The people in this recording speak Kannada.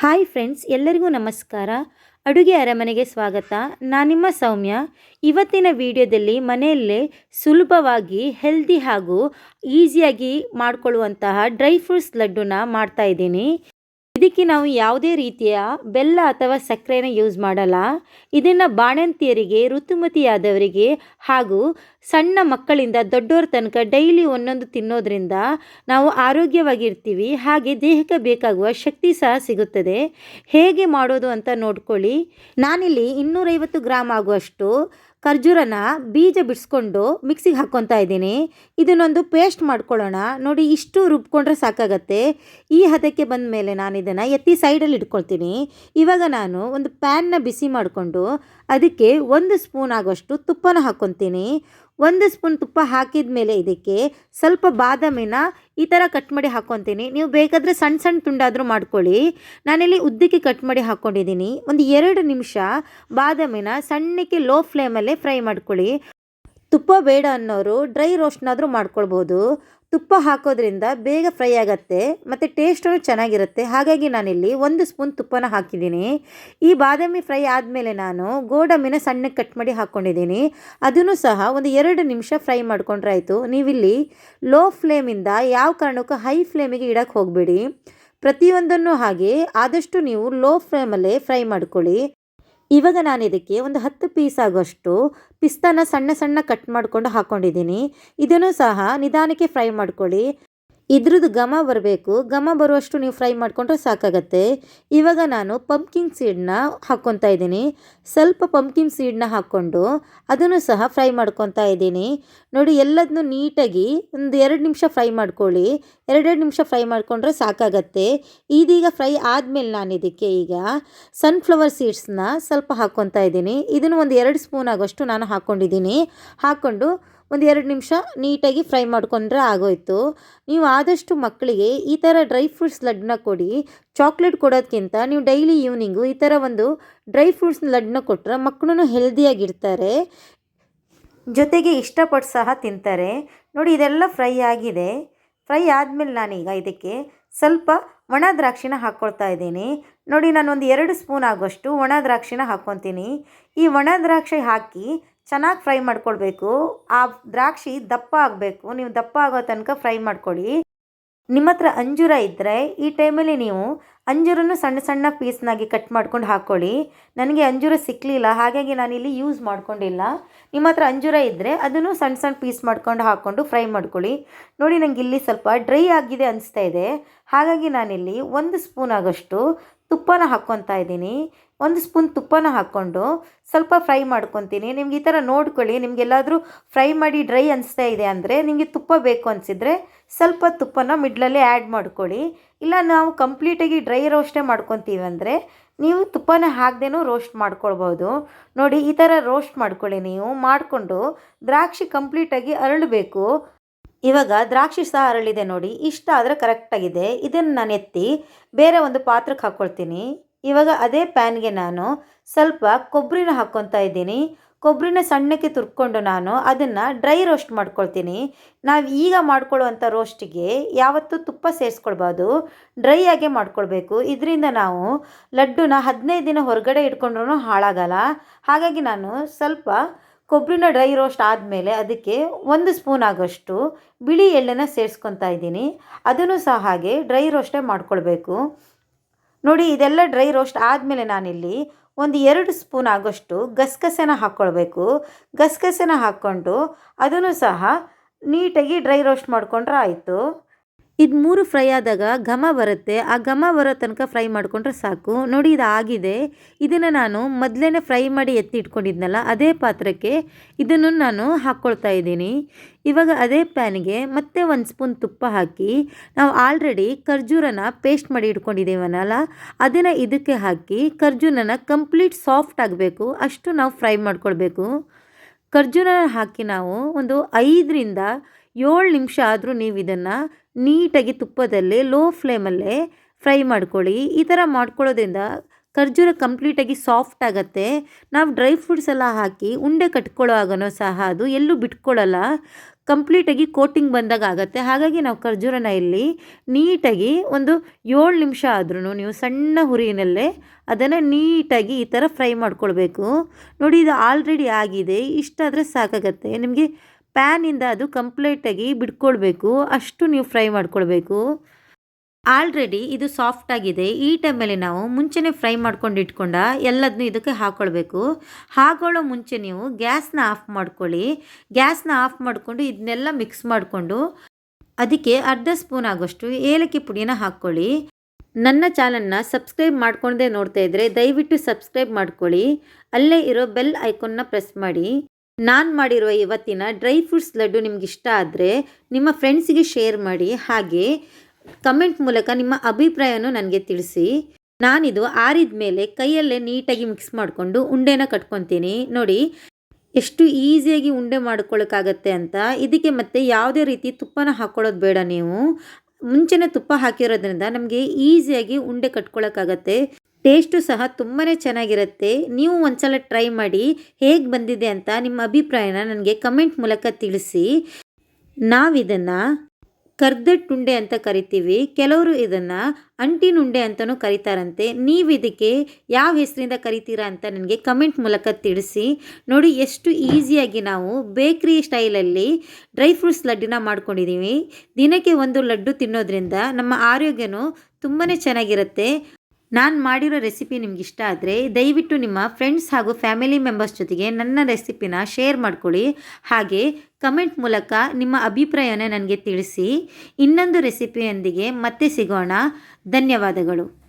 ಹಾಯ್ ಫ್ರೆಂಡ್ಸ್, ಎಲ್ಲರಿಗೂ ನಮಸ್ಕಾರ. ಅಡುಗೆ ಅರಮನೆಗೆ ಸ್ವಾಗತ. ನಾನು ನಿಮ್ಮ ಸೌಮ್ಯ. ಇವತ್ತಿನ ವಿಡಿಯೋದಲ್ಲಿ ಮನೆಯಲ್ಲೇ ಸುಲಭವಾಗಿ ಹೆಲ್ದಿ ಹಾಗೂ ಈಸಿಯಾಗಿ ಮಾಡಿಕೊಳ್ಳುವಂತಹ ಡ್ರೈ ಫ್ರೂಟ್ಸ್ ಲಡ್ಡುನ ಮಾಡ್ತಾ ಇದ್ದೀನಿ. ಇದಕ್ಕೆ ನಾವು ಯಾವುದೇ ರೀತಿಯ ಬೆಲ್ಲ ಅಥವಾ ಸಕ್ಕರೆನ ಯೂಸ್ ಮಾಡಲ್ಲ. ಇದನ್ನು ಬಾಣಂತಿಯರಿಗೆ, ಋತುಮತಿಯಾದವರಿಗೆ ಹಾಗೂ ಸಣ್ಣ ಮಕ್ಕಳಿಂದ ದೊಡ್ಡವ್ರ ತನಕ ಡೈಲಿ ಒಂದೊಂದು ತಿನ್ನೋದ್ರಿಂದ ನಾವು ಆರೋಗ್ಯವಾಗಿರ್ತೀವಿ. ಹಾಗೆ ದೇಹಕ್ಕೆ ಬೇಕಾಗುವ ಶಕ್ತಿ ಸಹ ಸಿಗುತ್ತದೆ. ಹೇಗೆ ಮಾಡೋದು ಅಂತ ನೋಡ್ಕೊಳ್ಳಿ. ನಾನಿಲ್ಲಿ ಇನ್ನೂರೈವತ್ತು ಗ್ರಾಮ್ ಆಗುವಷ್ಟು ಖರ್ಜೂರನ ಬೀಜ ಬಿಡಿಸ್ಕೊಂಡು ಮಿಕ್ಸಿಗೆ ಹಾಕ್ಕೊತಾ ಇದ್ದೀನಿ. ಇದನ್ನೊಂದು ಪೇಸ್ಟ್ ಮಾಡ್ಕೊಳ್ಳೋಣ. ನೋಡಿ, ಇಷ್ಟು ರುಬ್ಕೊಂಡ್ರೆ ಸಾಕಾಗತ್ತೆ. ಈ ಹದಕ್ಕೆ ಬಂದ ಮೇಲೆ ನಾನು ಇದನ್ನು ಎತ್ತಿ ಸೈಡಲ್ಲಿ ಇಟ್ಕೊಳ್ತೀನಿ. ಇವಾಗ ನಾನು ಒಂದು ಪ್ಯಾನ್ನ ಬಿಸಿ ಮಾಡಿಕೊಂಡು ಅದಕ್ಕೆ ಒಂದು ಸ್ಪೂನ್ ಆಗೋಷ್ಟು ತುಪ್ಪನ ಹಾಕ್ಕೊತೀನಿ. ಒಂದು ಸ್ಪೂನ್ ತುಪ್ಪ ಹಾಕಿದ ಮೇಲೆ ಇದಕ್ಕೆ ಸ್ವಲ್ಪ ಬಾದಾಮಿನ ಈ ಥರ ಕಟ್ ಮಾಡಿ ಹಾಕ್ಕೊತೀನಿ. ನೀವು ಬೇಕಾದರೆ ಸಣ್ಣ ಸಣ್ಣ ತುಂಡಾದರೂ ಮಾಡ್ಕೊಳ್ಳಿ. ನಾನಿಲ್ಲಿ ಉದ್ದಕ್ಕೆ ಕಟ್ ಮಾಡಿ ಹಾಕ್ಕೊಂಡಿದ್ದೀನಿ. ಒಂದು ಎರಡು ನಿಮಿಷ ಬಾದಾಮಿನ ಸಣ್ಣಕ್ಕೆ ಲೋ ಫ್ಲೇಮಲ್ಲೇ ಫ್ರೈ ಮಾಡ್ಕೊಳ್ಳಿ. ತುಪ್ಪ ಬೇಡ ಅನ್ನೋರು, ಡ್ರೈ ರೋಸ್ಟ್ನಾದರೂ ಮಾಡ್ಕೊಳ್ಬೋದು. ತುಪ್ಪ ಹಾಕೋದ್ರಿಂದ ಬೇಗ ಫ್ರೈ ಆಗುತ್ತೆ ಮತ್ತು ಟೇಸ್ಟೂ ಚೆನ್ನಾಗಿರುತ್ತೆ. ಹಾಗಾಗಿ ನಾನಿಲ್ಲಿ ಒಂದು ಸ್ಪೂನ್ ತುಪ್ಪನ ಹಾಕಿದ್ದೀನಿ. ಈ ಬಾದಾಮಿ ಫ್ರೈ ಆದಮೇಲೆ ನಾನು ಗೋಡಂಬಿನ ಸಣ್ಣಗೆ ಕಟ್ ಮಾಡಿ ಹಾಕ್ಕೊಂಡಿದ್ದೀನಿ ಅದನ್ನು ಸಹ ಒಂದು ಎರಡು ನಿಮಿಷ ಫ್ರೈ ಮಾಡ್ಕೊಂಡ್ರೆ ಆಯಿತು. ನೀವಿಲ್ಲಿ ಲೋ ಫ್ಲೇಮಿಂದ ಯಾವ ಕಾರಣಕ್ಕೂ ಹೈ ಫ್ಲೇಮಿಗೆ ಇಡಕ್ಕೆ ಹೋಗಬೇಡಿ. ಪ್ರತಿಯೊಂದನ್ನು ಹಾಗೆ ಆದಷ್ಟು ನೀವು ಲೋ ಫ್ಲೇಮಲ್ಲೇ ಫ್ರೈ ಮಾಡ್ಕೊಳ್ಳಿ. ಇವಾಗ ನಾನು ಇದಕ್ಕೆ ಒಂದು ಹತ್ತು ಪೀಸ್ ಆಗೋಷ್ಟು ಪಿಸ್ತಾನ ಸಣ್ಣ ಸಣ್ಣ ಕಟ್ ಮಾಡಿಕೊಂಡು ಹಾಕ್ಕೊಂಡಿದ್ದೀನಿ ಇದನ್ನು ಸಹ ನಿಧಾನಕ್ಕೆ ಫ್ರೈ ಮಾಡ್ಕೊಳ್ಳಿ. ಇದ್ರದ್ದು ಘಮ ಬರಬೇಕು. ಘಮ ಬರುವಷ್ಟು ನೀವು ಫ್ರೈ ಮಾಡಿಕೊಂಡ್ರೆ ಸಾಕಾಗತ್ತೆ. ಇವಾಗ ನಾನು ಪಂಪ್ಕಿನ್ ಸೀಡನ್ನ ಹಾಕ್ಕೊತಾ ಇದ್ದೀನಿ. ಸ್ವಲ್ಪ ಪಂಪ್ಕಿನ್ ಸೀಡ್ನ ಹಾಕ್ಕೊಂಡು ಅದನ್ನು ಸಹ ಫ್ರೈ ಮಾಡ್ಕೊತಾ ಇದ್ದೀನಿ. ನೋಡಿ, ಎಲ್ಲದನ್ನು ನೀಟಾಗಿ ಒಂದು ಎರಡು ನಿಮಿಷ ಫ್ರೈ ಮಾಡ್ಕೊಳ್ಳಿ. ಎರಡೆರಡು ನಿಮಿಷ ಫ್ರೈ ಮಾಡಿಕೊಂಡ್ರೆ ಸಾಕಾಗತ್ತೆ. ಇದೀಗ ಫ್ರೈ ಆದಮೇಲೆ ನಾನು ಇದಕ್ಕೆ ಈಗ ಸನ್ಫ್ಲವರ್ ಸೀಡ್ಸ್ನ ಸ್ವಲ್ಪ ಹಾಕ್ಕೊತಾ ಇದ್ದೀನಿ. ಇದನ್ನು ಒಂದು ಎರಡು ಸ್ಪೂನ್ ಆಗೋಷ್ಟು ನಾನು ಹಾಕ್ಕೊಂಡಿದ್ದೀನಿ. ಹಾಕ್ಕೊಂಡು ಒಂದು ಎರಡು ನಿಮಿಷ ನೀಟಾಗಿ ಫ್ರೈ ಮಾಡ್ಕೊಂಡ್ರೆ ಆಗೋಯ್ತು. ನೀವು ಆದಷ್ಟು ಮಕ್ಕಳಿಗೆ ಈ ಥರ ಡ್ರೈ ಫ್ರೂಟ್ಸ್ ಲಡ್ಡನ್ನ ಕೊಡಿ. ಚಾಕ್ಲೇಟ್ ಕೊಡೋದಕ್ಕಿಂತ ನೀವು ಡೈಲಿ ಈವ್ನಿಂಗು ಈ ಥರ ಒಂದು ಡ್ರೈ ಫ್ರೂಟ್ಸ್ ಲಡ್ಡನ್ನ ಕೊಟ್ಟರೆ ಮಕ್ಕಳೂ ಹೆಲ್ದಿಯಾಗಿರ್ತಾರೆ. ಜೊತೆಗೆ ಇಷ್ಟಪಟ್ಟು ಸಹ ತಿಂತಾರೆ. ನೋಡಿ, ಇದೆಲ್ಲ ಫ್ರೈ ಆಗಿದೆ. ಫ್ರೈ ಆದಮೇಲೆ ನಾನೀಗ ಇದಕ್ಕೆ ಸ್ವಲ್ಪ ಒಣ ದ್ರಾಕ್ಷಿನ ಹಾಕ್ಕೊಳ್ತಾ ಇದ್ದೀನಿ. ನೋಡಿ ನಾನು ಒಂದು ಎರಡು ಸ್ಪೂನ್ ಆಗೋಷ್ಟು ಒಣ ದ್ರಾಕ್ಷಿನ ಹಾಕ್ಕೊತೀನಿ. ಈ ಒಣ ದ್ರಾಕ್ಷಿ ಹಾಕಿ ಚೆನ್ನಾಗಿ ಫ್ರೈ ಮಾಡ್ಕೊಳ್ಬೇಕು ಆ ದ್ರಾಕ್ಷಿ ದಪ್ಪ ಆಗಬೇಕು. ನೀವು ದಪ್ಪ ಆಗೋ ತನಕ ಫ್ರೈ ಮಾಡ್ಕೊಳ್ಳಿ ನಿಮ್ಮ ಹತ್ರ ಅಂಜೂರ ಇದ್ದರೆ ಈ ಟೈಮಲ್ಲಿ ನೀವು ಅಂಜೂರನ್ನು ಸಣ್ಣ ಸಣ್ಣ ಪೀಸ್ನಾಗಿ ಕಟ್ ಮಾಡ್ಕೊಂಡು ಹಾಕ್ಕೊಳ್ಳಿ. ನನಗೆ ಅಂಜೂರ ಸಿಕ್ಕಲಿಲ್ಲ ಹಾಗಾಗಿ ನಾನಿಲ್ಲಿ ಯೂಸ್ ಮಾಡ್ಕೊಂಡಿಲ್ಲ. ನಿಮ್ಮ ಹತ್ರ ಅಂಜೂರ ಇದ್ದರೆ ಅದನ್ನು ಸಣ್ಣ ಸಣ್ಣ ಪೀಸ್ ಮಾಡ್ಕೊಂಡು ಹಾಕ್ಕೊಂಡು ಫ್ರೈ ಮಾಡ್ಕೊಳ್ಳಿ. ನೋಡಿ ನನಗೆ ಇಲ್ಲಿ ಸ್ವಲ್ಪ ಡ್ರೈ ಆಗಿದೆ ಅನಿಸ್ತಾ ಇದೆ. ಹಾಗಾಗಿ ನಾನಿಲ್ಲಿ ಒಂದು ಸ್ಪೂನ್ ಆಗೋಷ್ಟು ತುಪ್ಪನ ಹಾಕ್ಕೊತಾ ಇದ್ದೀನಿ. ಒಂದು ಸ್ಪೂನ್ ತುಪ್ಪನ ಹಾಕ್ಕೊಂಡು ಸ್ವಲ್ಪ ಫ್ರೈ ಮಾಡ್ಕೊತೀನಿ. ನಿಮ್ಗೆ ಈ ಥರ ನೋಡ್ಕೊಳ್ಳಿ. ನಿಮಗೆಲ್ಲಾದರೂ ಫ್ರೈ ಮಾಡಿ ಡ್ರೈ ಅನಿಸ್ತಾ ಇದೆ ಅಂದರೆ ನಿಮಗೆ ತುಪ್ಪ ಬೇಕು ಅನಿಸಿದರೆ ಸ್ವಲ್ಪ ತುಪ್ಪನ ಮಿಡ್ಲಲ್ಲೇ ಆ್ಯಡ್ ಮಾಡ್ಕೊಳ್ಳಿ. ಇಲ್ಲ ನಾವು ಕಂಪ್ಲೀಟಾಗಿ ಡ್ರೈ ರೋಸ್ಟೇ ಮಾಡ್ಕೊತೀವಿ ಅಂದರೆ ನೀವು ತುಪ್ಪನ ಹಾಕ್ದೇನೂ ರೋಸ್ಟ್ ಮಾಡ್ಕೊಳ್ಬೋದು. ನೋಡಿ ಈ ಥರ ರೋಸ್ಟ್ ಮಾಡ್ಕೊಳ್ಳಿ ನೀವು. ಮಾಡಿಕೊಂಡು ದ್ರಾಕ್ಷಿ ಕಂಪ್ಲೀಟಾಗಿ ಅರಳಬೇಕು. ಇವಾಗ ದ್ರಾಕ್ಷಿ ಸಹ ಅರಳಿದೆ ನೋಡಿ, ಇಷ್ಟ ಆದರೆ ಕರೆಕ್ಟಾಗಿದೆ ಇದನ್ನು ನಾನು ಎತ್ತಿ ಬೇರೆ ಒಂದು ಪಾತ್ರಕ್ಕೆ ಹಾಕ್ಕೊಳ್ತೀನಿ ಇವಾಗ ಅದೇ ಪ್ಯಾನ್ಗೆ ನಾನು ಸ್ವಲ್ಪ ಕೊಬ್ಬರಿನ ಹಾಕ್ಕೊತಾ ಇದ್ದೀನಿ. ಕೊಬ್ಬರಿನ ಸಣ್ಣಕ್ಕೆ ತುರ್ಕೊಂಡು ನಾನು ಅದನ್ನು ಡ್ರೈ ರೋಸ್ಟ್ ಮಾಡ್ಕೊಳ್ತೀನಿ. ನಾವು ಈಗ ಮಾಡ್ಕೊಳ್ಳುವಂಥ ರೋಸ್ಟಿಗೆ ಯಾವತ್ತೂ ತುಪ್ಪ ಸೇರಿಸ್ಕೊಳ್ಬಾರ್ದು. ಡ್ರೈ ಆಗೇ ಮಾಡ್ಕೊಳ್ಬೇಕು. ಇದರಿಂದ ನಾವು ಲಡ್ಡುನ ಹದಿನೈದು ದಿನ ಹೊರಗಡೆ ಇಟ್ಕೊಂಡ್ರೂ ಹಾಳಾಗಲ್ಲ. ಹಾಗಾಗಿ ನಾನು ಸ್ವಲ್ಪ ಕೊಬ್ಬರಿನ ಡ್ರೈ ರೋಸ್ಟ್ ಆದಮೇಲೆ ಅದಕ್ಕೆ ಒಂದು ಸ್ಪೂನ್ ಆಗೋಷ್ಟು ಬಿಳಿ ಎಳ್ಳನ್ನು ಸೇರಿಸ್ಕೊತಾ ಇದ್ದೀನಿ. ಅದನ್ನು ಸಹ ಹಾಗೆ ಡ್ರೈ ರೋಸ್ಟೇ ಮಾಡ್ಕೊಳ್ಬೇಕು. ನೋಡಿ, ಇದೆಲ್ಲ ಡ್ರೈ ರೋಸ್ಟ್ ಆದಮೇಲೆ ನಾನಿಲ್ಲಿ ಒಂದು ಎರಡು ಸ್ಪೂನ್ ಆಗೋಷ್ಟು ಗಸಗಸೆನ ಹಾಕ್ಕೊಳ್ಬೇಕು. ಗಸಗಸೆನ ಹಾಕ್ಕೊಂಡು ಅದನ್ನು ಸಹ ನೀಟಾಗಿ ಡ್ರೈ ರೋಸ್ಟ್ ಮಾಡಿಕೊಂಡ್ರೆ ಆಯಿತು. ಇದು ಮೂರು ಫ್ರೈ ಆದಾಗ ಘಮ ಬರುತ್ತೆ. ಆ ಘಮ ಬರೋ ತನಕ ಫ್ರೈ ಮಾಡಿಕೊಂಡ್ರೆ ಸಾಕು. ನೋಡಿ, ಇದು ಆಗಿದೆ. ಇದನ್ನು ನಾನು ಮೊದಲೇ ಫ್ರೈ ಮಾಡಿ ಎತ್ತಿ ಇಟ್ಕೊಂಡಿದ್ನಲ್ಲ ಅದೇ ಪಾತ್ರಕ್ಕೆ ಇದನ್ನು ನಾನು ಹಾಕ್ಕೊಳ್ತಾ ಇದ್ದೀನಿ. ಇವಾಗ ಅದೇ ಪ್ಯಾನ್ಗೆ ಮತ್ತೆ ಒಂದು ಸ್ಪೂನ್ ತುಪ್ಪ ಹಾಕಿ, ನಾವು ಆಲ್ರೆಡಿ ಖರ್ಜೂರನ ಪೇಸ್ಟ್ ಮಾಡಿ ಇಟ್ಕೊಂಡಿದ್ದೀವನಲ್ಲ, ಅದನ್ನು ಇದಕ್ಕೆ ಹಾಕಿ ಖರ್ಜೂರನ ಕಂಪ್ಲೀಟ್ ಸಾಫ್ಟ್ ಆಗಬೇಕು. ಅಷ್ಟು ನಾವು ಫ್ರೈ ಮಾಡ್ಕೊಳ್ಬೇಕು. ಖರ್ಜೂರನ ಹಾಕಿ ನಾವು ಒಂದು ಐದರಿಂದ ಏಳು ನಿಮಿಷ ಆದರೂ ನೀವು ಇದನ್ನು ನೀಟಾಗಿ ತುಪ್ಪದಲ್ಲೇ ಲೋ ಫ್ಲೇಮಲ್ಲೇ ಫ್ರೈ ಮಾಡ್ಕೊಳ್ಳಿ. ಈ ಥರ ಮಾಡ್ಕೊಳ್ಳೋದ್ರಿಂದ ಖರ್ಜೂರ ಕಂಪ್ಲೀಟಾಗಿ ಸಾಫ್ಟ್ ಆಗುತ್ತೆ. ನಾವು ಡ್ರೈ ಫ್ರೂಟ್ಸ್ ಎಲ್ಲ ಹಾಕಿ ಉಂಡೆ ಕಟ್ಕೊಳ್ಳೋವಾಗನೂ ಸಹ ಅದು ಎಲ್ಲೂ ಬಿಟ್ಕೊಳ್ಳಲ್ಲ. ಕಂಪ್ಲೀಟಾಗಿ ಕೋಟಿಂಗ್ ಬಂದಾಗ ಆಗುತ್ತೆ. ಹಾಗಾಗಿ ನಾವು ಖರ್ಜೂರನ ಇಲ್ಲಿ ನೀಟಾಗಿ ಒಂದು ಏಳು ನಿಮಿಷ ಆದ್ರೂ ನೀವು ಸಣ್ಣ ಹುರಿನಲ್ಲೇ ಅದನ್ನು ನೀಟಾಗಿ ಈ ಥರ ಫ್ರೈ ಮಾಡ್ಕೊಳ್ಬೇಕು. ನೋಡಿ ಇದು ಆಲ್ರೆಡಿ ಆಗಿದೆ. ಇಷ್ಟಾದರೆ ಸಾಕಾಗತ್ತೆ. ನಿಮಗೆ ಪ್ಯಾನಿಂದ ಅದು ಕಂಪ್ಲೀಟಾಗಿ ಬಿಟ್ಕೊಳ್ಬೇಕು ಅಷ್ಟು ನೀವು ಫ್ರೈ ಮಾಡ್ಕೊಳ್ಬೇಕು. ಆಲ್ರೆಡಿ ಇದು ಸಾಫ್ಟ್ ಆಗಿದೆ. ಈ ಟೈಮಲ್ಲಿ ನಾವು ಮುಂಚೆನೇ ಫ್ರೈ ಮಾಡ್ಕೊಂಡು ಇಟ್ಕೊಂಡ ಎಲ್ಲದನ್ನೂ ಇದಕ್ಕೆ ಹಾಕ್ಕೊಳ್ಬೇಕು ಹಾಕೊಳ್ಳೋ ಮುಂಚೆ ನೀವು ಗ್ಯಾಸ್ನ ಆಫ್ ಮಾಡ್ಕೊಳ್ಳಿ. ಗ್ಯಾಸ್ನ ಆಫ್ ಮಾಡಿಕೊಂಡು ಇದನ್ನೆಲ್ಲ ಮಿಕ್ಸ್ ಮಾಡಿಕೊಂಡು ಅದಕ್ಕೆ ಅರ್ಧ ಸ್ಪೂನ್ ಆಗೋಷ್ಟು ಏಲಕ್ಕಿ ಪುಡಿನ ಹಾಕ್ಕೊಳ್ಳಿ. ನನ್ನ ಚಾನಲ್ನ ಸಬ್ಸ್ಕ್ರೈಬ್ ಮಾಡ್ಕೊಂಡೇ ನೋಡ್ತಾ ಇದ್ದರೆ ದಯವಿಟ್ಟು ಸಬ್ಸ್ಕ್ರೈಬ್ ಮಾಡ್ಕೊಳ್ಳಿ. ಅಲ್ಲೇ ಇರೋ ಬೆಲ್ ಐಕಾನ್ನ ಪ್ರೆಸ್ ಮಾಡಿ. ನಾನು ಮಾಡಿರುವ ಇವತ್ತಿನ ಡ್ರೈ ಫ್ರೂಟ್ಸ್ ಲಡ್ಡು ನಿಮ್ಗೆ ಇಷ್ಟ ಆದರೆ ನಿಮ್ಮ ಫ್ರೆಂಡ್ಸಿಗೆ ಶೇರ್ ಮಾಡಿ. ಹಾಗೆ ಕಮೆಂಟ್ ಮೂಲಕ ನಿಮ್ಮ ಅಭಿಪ್ರಾಯನೂ ನನಗೆ ತಿಳಿಸಿ. ನಾನಿದು ಆರಿದ ಮೇಲೆ ಕೈಯಲ್ಲೇ ನೀಟಾಗಿ ಮಿಕ್ಸ್ ಮಾಡಿಕೊಂಡು ಉಂಡೆನ ಕಟ್ಕೊತೀನಿ. ನೋಡಿ, ಎಷ್ಟು ಈಸಿಯಾಗಿ ಉಂಡೆ ಮಾಡ್ಕೊಳ್ಳೋಕ್ಕಾಗತ್ತೆ ಅಂತ. ಇದಕ್ಕೆ ಮತ್ತೆ ಯಾವುದೇ ರೀತಿ ತುಪ್ಪನ ಹಾಕ್ಕೊಳ್ಳೋದು ಬೇಡ ನೀವು. ಮುಂಚೆನೇ ತುಪ್ಪ ಹಾಕಿರೋದ್ರಿಂದ ನಮಗೆ ಈಸಿಯಾಗಿ ಉಂಡೆ ಕಟ್ಕೊಳ್ಳೋಕ್ಕಾಗತ್ತೆ ಟೇಸ್ಟು ಸಹ ತುಂಬಾ ಚೆನ್ನಾಗಿರುತ್ತೆ. ನೀವು ಒಂದ್ಸಲ ಟ್ರೈ ಮಾಡಿ ಹೇಗೆ ಬಂದಿದೆ ಅಂತ ನಿಮ್ಮ ಅಭಿಪ್ರಾಯನ ನನಗೆ ಕಮೆಂಟ್ ಮೂಲಕ ತಿಳಿಸಿ. ನಾವಿದನ್ನು ಕರ್ದಟ್ಟುಂಡೆ ಅಂತ ಕರಿತೀವಿ. ಕೆಲವರು ಇದನ್ನು ಅಂಟಿನುಂಡೆ ಅಂತಲೂ ಕರೀತಾರಂತೆ. ನೀವು ಇದಕ್ಕೆ ಯಾವ ಹೆಸರಿಂದ ಕರಿತೀರಾ ಅಂತ ನನಗೆ ಕಮೆಂಟ್ ಮೂಲಕ ತಿಳಿಸಿ. ನೋಡಿ, ಎಷ್ಟು ಈಸಿಯಾಗಿ ನಾವು ಬೇಕ್ರಿ ಸ್ಟೈಲಲ್ಲಿ ಡ್ರೈ ಫ್ರೂಟ್ಸ್ ಲಡ್ಡಿನ ಮಾಡ್ಕೊಂಡಿದ್ದೀವಿ ದಿನಕ್ಕೆ ಒಂದು ಲಡ್ಡು ತಿನ್ನೋದ್ರಿಂದ ನಮ್ಮ ಆರೋಗ್ಯನೂ ತುಂಬಾ ಚೆನ್ನಾಗಿರುತ್ತೆ. ನಾನು ಮಾಡಿರೋ ರೆಸಿಪಿ ನಿಮ್ಗೆ ಇಷ್ಟ ಆದರೆ ದಯವಿಟ್ಟು ನಿಮ್ಮ ಫ್ರೆಂಡ್ಸ್ ಹಾಗೂ ಫ್ಯಾಮಿಲಿ ಮೆಂಬರ್ಸ್ ಜೊತೆಗೆ ನನ್ನ ರೆಸಿಪಿನ ಶೇರ್ ಮಾಡ್ಕೊಳ್ಳಿ. ಹಾಗೆ ಕಮೆಂಟ್ ಮೂಲಕ ನಿಮ್ಮ ಅಭಿಪ್ರಾಯನ ನನಗೆ ತಿಳಿಸಿ. ಇನ್ನೊಂದು ರೆಸಿಪಿಯೊಂದಿಗೆ ಮತ್ತೆ ಸಿಗೋಣ. ಧನ್ಯವಾದಗಳು.